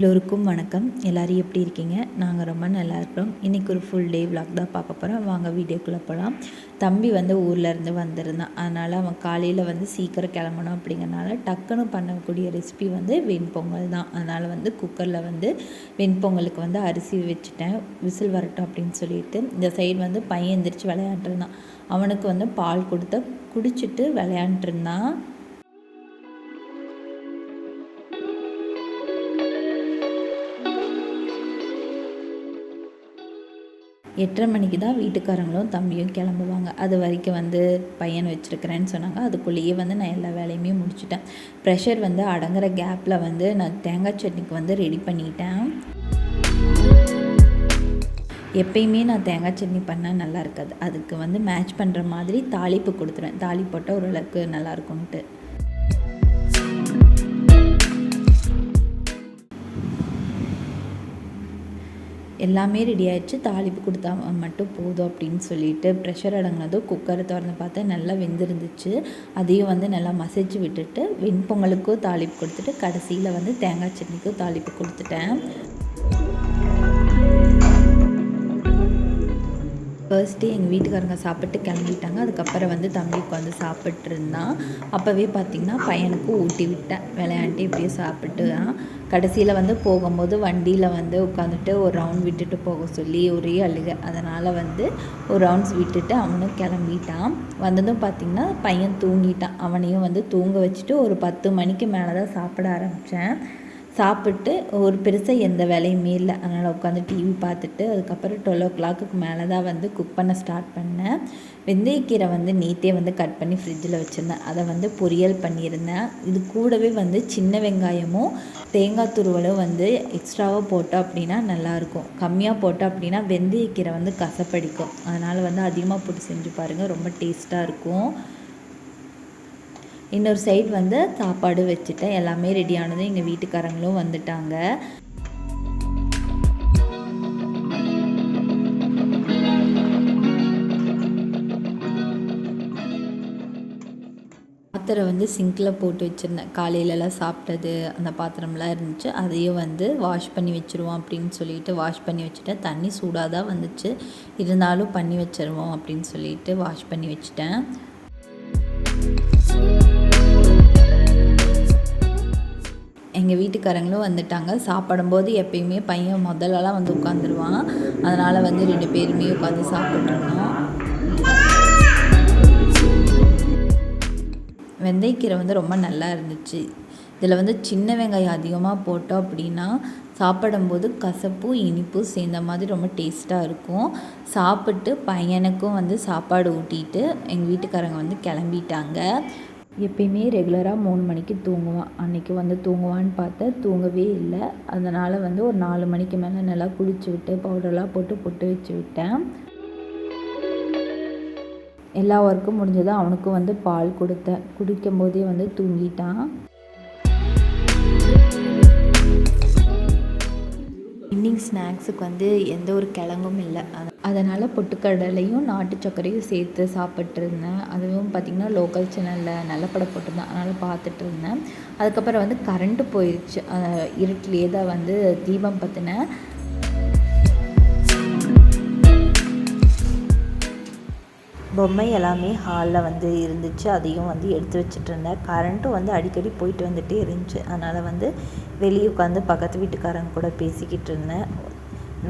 எல்லோருக்கும் வணக்கம். எல்லோரும் எப்படி இருக்கீங்க? நாங்கள் ரொம்ப நல்லா இருக்கிறோம். இன்றைக்கி ஒரு ஃபுல் டே விளாக் தான் பார்க்க போகிறோம் வாங்க வீடியோக்குள்ளே போகலாம் தம்பி வந்து ஊர்லேருந்து வந்திருந்தான். அதனால் அவன் காலையில் வந்து சீக்கிரம் கிளம்பணும் அப்படிங்கிறனால டக்குன்னு பண்ணக்கூடிய ரெசிபி வந்து வெண்பொங்கல் தான். அதனால் வந்து குக்கரில் வந்து வெண்பொங்கலுக்கு வந்து அரிசி வச்சுட்டேன். விசில் வரட்டும் அப்படின்னு சொல்லிட்டு இந்த சைடு வந்து பையன் எந்திரிச்சு விளையாண்டுருந்தான். அவனுக்கு வந்து பால் கொடுத்த குடிச்சிட்டு விளையாண்டுருந்தான். எட்டரை மணிக்கு தான் வீட்டுக்காரங்களும் தம்பியும் கிளம்புவாங்க. அது வரைக்கும் வந்து பையன் வச்சுருக்கிறேன்னு சொன்னாங்க. அதுக்குள்ளேயே வந்து நான் எல்லா வேலையுமே முடிச்சுட்டேன். ப்ரெஷர் வந்து அடங்குற கேப்பில் வந்து நான் தேங்காய் சட்னிக்கு வந்து ரெடி பண்ணிட்டேன். எப்பயுமே நான் தேங்காய் சட்னி பண்ணால் நல்லா இருக்காது. அதுக்கு வந்து மேட்ச் பண்ணுற மாதிரி தாளிப்பு கொடுத்துருவேன். தாளி போட்டால் ஓரளவுக்கு நல்லாயிருக்கும்ன்ட்டு எல்லாமே ரெடி ஆயிடுச்சு. தாளிப்பு கொடுத்தா மட்டும் போதும் அப்படின்னு சொல்லிட்டு ப்ரெஷர் அடங்கினதும் குக்கரை திறந்து பார்த்தா நல்லா வெந்திருந்துச்சு. அதையும் வந்து நல்லா மசிச்சு விட்டுட்டு வெண்பொங்கலுக்கும் தாளிப்பு கொடுத்துட்டு கடைசியில் வந்து தேங்காய் சட்னிக்கும் தாளிப்பு கொடுத்துட்டேன். ஃபர்ஸ்ட்டு எங்கள் வீட்டுக்காரங்க சாப்பிட்டு கிளம்பிட்டாங்க. அதுக்கப்புறம் வந்து தம்பி உட்காந்து சாப்பிட்டு இருந்தான். அப்போவே பார்த்திங்கன்னா பையனுக்கு ஊட்டி விட்டேன். விளையாண்டு இப்படியே சாப்பிட்டு கடைசியில் வந்து போகும்போது வண்டியில் வந்து உட்காந்துட்டு ஒரு ரவுண்ட் விட்டுட்டு போக சொல்லி ஒரே அழுக. அதனால் வந்து ஒரு ரவுண்ட்ஸ் விட்டுட்டு அவனும் கிளம்பிட்டான். வந்ததும் பார்த்திங்கன்னா பையன் தூங்கிட்டான். அவனையும் வந்து தூங்க வச்சுட்டு ஒரு பத்து மணிக்கு மேலே தான் சாப்பிட ஆரம்பித்தேன் சாப்பிட்டு ஒரு பெருசாக எந்த வேலையுமே இல்லை. அதனால் உட்காந்து டிவி பார்த்துட்டு அதுக்கப்புறம் டுவெல் ஓ கிளாக்குக்கு மேலே தான் வந்து குக் பண்ண ஸ்டார்ட் பண்ணேன். வெந்தயக்கீரை வந்து நேத்தே வந்து கட் பண்ணி ஃப்ரிட்ஜில் வச்சுருந்தேன். அதை வந்து பொரியல் பண்ணியிருந்தேன். இது கூடவே வந்து சின்ன வெங்காயமும் தேங்காய் துருவலும் வந்து எக்ஸ்ட்ராவாக போட்டோம் அப்படின்னா நல்லாயிருக்கும். கம்மியாக போட்டோம் அப்படின்னா வெந்தயக்கீரை வந்து கசப்படிக்கும். அதனால் வந்து அதிகமாக போட்டு செஞ்சு பாருங்கள் ரொம்ப டேஸ்ட்டாக இருக்கும். இன்னொரு சைட் வந்து சாப்பாடு வச்சுட்டேன். எல்லாமே ரெடியானதும் எங்கள் வீட்டுக்காரங்களும் வந்துட்டாங்க. பாத்திரம் வந்து சிங்கில் போட்டு வச்சுருந்தேன். காலையிலலாம் சாப்பிட்டது அந்த பாத்திரம்லாம் இருந்துச்சு. அதையும் வந்து வாஷ் பண்ணி வச்சுருவோம் அப்படின்னு சொல்லிட்டு வாஷ் பண்ணி வச்சுட்டேன். தண்ணி சூடாக தான் வந்துச்சு. இருந்தாலும் பண்ணி வச்சுருவோம் அப்படின்னு சொல்லிட்டு வாஷ் பண்ணி வச்சுட்டேன். எங்கள் வீட்டுக்காரங்களும் வந்துட்டாங்க. சாப்பிடும்போது எப்பயுமே பையன் முதல்லலாம் வந்து உட்காந்துருவான். அதனால் வந்து ரெண்டு பேருமே உட்காந்து சாப்பிட்ருந்தோம் வெந்தயக்கீரை வந்து ரொம்ப நல்லா இருந்துச்சு. இதில் வந்து சின்ன வெங்காயம் அதிகமாக போட்டோம் அப்படின்னா சாப்பிடும்போது கசப்பும் இனிப்பும் சேர்ந்த மாதிரி ரொம்ப டேஸ்ட்டாக இருக்கும். சாப்பிட்டு பையனுக்கும் வந்து சாப்பாடு ஊட்டிட்டு எங்கள் வீட்டுக்காரங்க வந்து கிளம்பிட்டாங்க. எப்பயுமே ரெகுலராக மூணு மணிக்கு தூங்குவான் அன்றைக்கி வந்து தூங்குவான்னு பார்த்தா தூங்கவே இல்லை. அதனால் வந்து ஒரு நாலு மணிக்கு மேலே நல்லா குளிச்சு விட்டு பவுடர்லாம் போட்டு பொட்டு வச்சு விட்டேன். எல்லா ஒர்க்கும் முடிஞ்சதும் அவனுக்கும் வந்து பால் கொடுத்தேன். குடிக்கும் போதே வந்து தூங்கிட்டான். ஈவினிங் ஸ்நாக்ஸுக்கு வந்து எந்த ஒரு கிழங்கும் இல்லை. அதனால் பொட்டுக்கடலையும் நாட்டு சர்க்கரையும் சேர்த்து சாப்பிட்ருந்தேன் அதுவும் பார்த்திங்கன்னா லோக்கல் சேனலில் நல்ல படம் போட்டிருந்தேன். அதனால் பார்த்துட்டு இருந்தேன். அதுக்கப்புறம் வந்து கரண்ட்டு போயிடுச்சு இருட்டிலேயே தான் வந்து தீபம் பற்றினேன் பொம்மை எல்லாமே ஹாலில் வந்து இருந்துச்சு. அதையும் வந்து எடுத்து வச்சுட்டு இருந்தேன். கரண்ட்டும் வந்து அடிக்கடி போயிட்டு வந்துகிட்டே இருந்துச்சு. அதனால் வந்து வெளியே உட்காந்து பக்கத்து வீட்டுக்காரங்க கூட பேசிக்கிட்டு இருந்தேன்.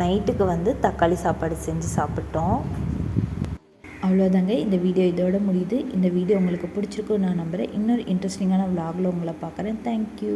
நைட்டுக்கு வந்து தக்காளி சாப்பாடு செஞ்சு சாப்பிட்டோம். அவ்வளோதாங்க இந்த வீடியோ இதோட முடியுது. இந்த வீடியோ உங்களுக்கு பிடிச்சிருக்கும் நான் நம்புகிறேன் இன்னொரு இன்ட்ரெஸ்டிங்கான விலாகில் உங்களை பார்க்குறேன். தேங்க்யூ